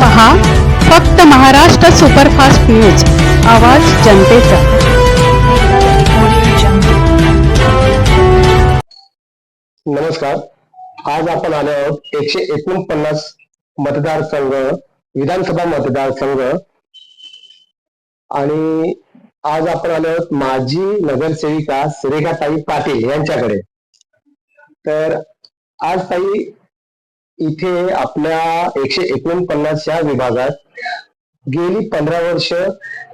पहा फक्त Maharashtra superfast news. आवाज जनतेचा. नमस्कार. आज आपण आलो आहोत एकशे एकोणपन्नास मतदारसंघ विधानसभा मतदारसंघ. आणि आज आपण आलो आहोत माजी नगरसेविका सुरेखाताई पाटील यांच्याकडे. तर आज ताई इथे आपल्या एकशे एकोणपन्नास या विभागात गेली पंधरा वर्ष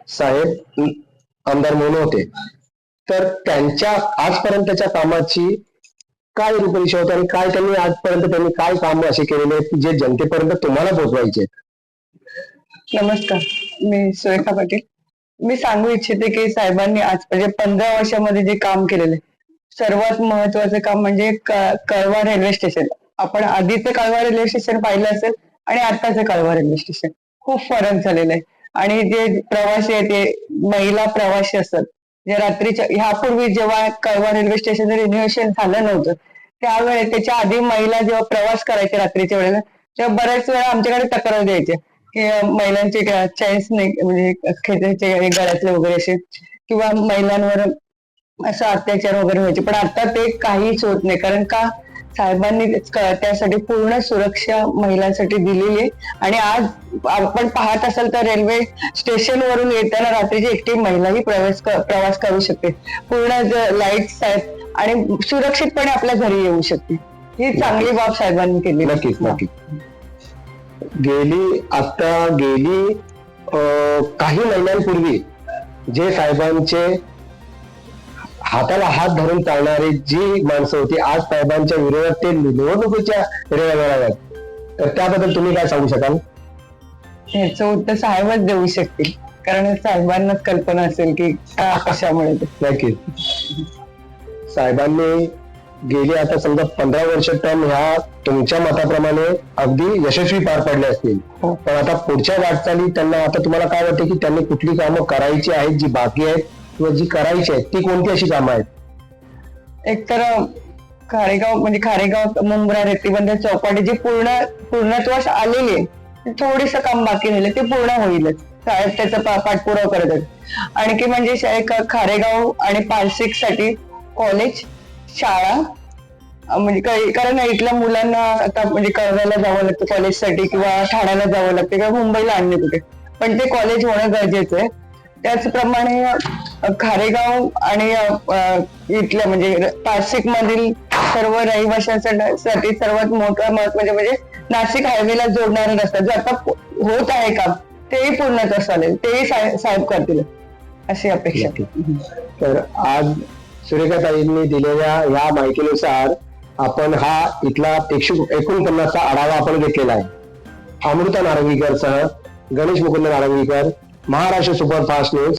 साहेब आमदार म्हणून होते. तर त्यांच्या आजपर्यंतच्या कामाची काय रूपरेषा होती आणि काय त्यांनी आजपर्यंत त्यांनी काय काम असे केलेले आहेत की जे जनतेपर्यंत तुम्हाला पोहोचवायचे नमस्कार मी सुरेखा पाटील. मी सांगू इच्छिते की साहेबांनी आज म्हणजे पंधरा वर्षामध्ये जे काम केलेले सर्वात महत्वाचं काम म्हणजे कळवा रेल्वे स्टेशन. आपण आधीचे कळवा रेल्वे स्टेशन पाहिलं असेल आणि आताचं कळवा रेल्वे स्टेशन. खूप फरक झालेला आहे. आणि जे प्रवासी आहेत ते महिला प्रवासी असतात जे रात्रीच्या ह्यापूर्वी जेव्हा कळवा रेल्वे स्टेशन रिन्युएशन झालं नव्हतं त्यावेळेस त्याच्या आधी महिला जेव्हा प्रवास करायचे रात्रीच्या वेळेला तेव्हा बऱ्याच वेळा आमच्याकडे तक्रार द्यायच्या की महिलांचे चॅन्स नाही म्हणजे खेचायचे गळ्यातले वगैरे असे किंवा महिलांवर असं अत्याचार वगैरे व्हायचे. पण आता ते काहीच होत नाही. कारण का? साहेबांनी त्यासाठी पूर्ण सुरक्षा महिलांसाठी दिलेली आहे. आणि आज आपण पाहत असाल तर रेल्वे स्टेशन वरून येताना रात्रीची एकटी महिलाही प्रवेश क- प्रवास करू शकते. पूर्ण लाईट्स आहेत आणि सुरक्षितपणे आपल्या घरी येऊ शकते. ही चांगली बाब साहेबांनी केली. नक्कीच नक्कीच. गेली आता गेली काही महिन्यांपूर्वी जे साहेबांचे हाताला हात धरून चालणारी जी माणसं होती आज साहेबांच्या विरोधात ते निवडणुकीच्या आहेत तर त्याबद्दल तुम्ही काय सांगू शकाल? ह्याचं उत्तर साहेबच देऊ शकतील. कारण साहेबांनाच कल्पना असेल की का कशामुळे ते. नक्कीच साहेबांनी गेली आता समजा पंधरा वर्ष टर्म ह्या तुमच्या मताप्रमाणे अगदी यशस्वी पार पडले असतील. हो. पण आता पुढच्या वाटचाली त्यांना आता तुम्हाला काय वाटतं की त्यांनी कुठली कामं करायची आहेत जी बाकी आहेत किंवा जी करायची आहेत ती कोणती अशी कामं आहेत? एक तर खारेगाव म्हणजे खारेगाव मुंब्रा रेतीबंद चौपाटी जी पूर्ण पूर्णत्वास आलेली आहे थोडस काम बाकी राहिलं ते पूर्ण होईलच. शाळेत त्याचा पाठपुरावा करत आहेत. आणखी म्हणजे एक खारेगाव आणि पारसिकसाठी कॉलेज शाळा म्हणजे काही- कारण इथल्या मुलांना आता म्हणजे कळव्याला जावं लागतं कॉलेजसाठी किंवा ठाण्याला जावं लागतं किंवा मुंबईला आणणे कुठे. पण ते कॉलेज होणं गरजेचं आहे. त्याचप्रमाणे खारेगाव आणि इथल्या म्हणजे नाशिक मधील सर्व रहिवाशांसाठी सर्वात मोठा महत्त्वाचे म्हणजे नाशिक हायवेला जोडणारा रस्ता जो आता होत आहे का तेही पूर्णत्वास चालेल तेही साहेब साहेब करतील अशी अपेक्षा. तर आज सुरेखाताईंनी दिलेल्या या माहितीनुसार आपण हा इथला एकशे एकोणपन्नासचा आढावा आपण घेतलेला आहे. अमृता नारंगीकर सह गणेश मुकुंद नारंगीकर महाराष्ट्र सुपरफास्ट न्यूज.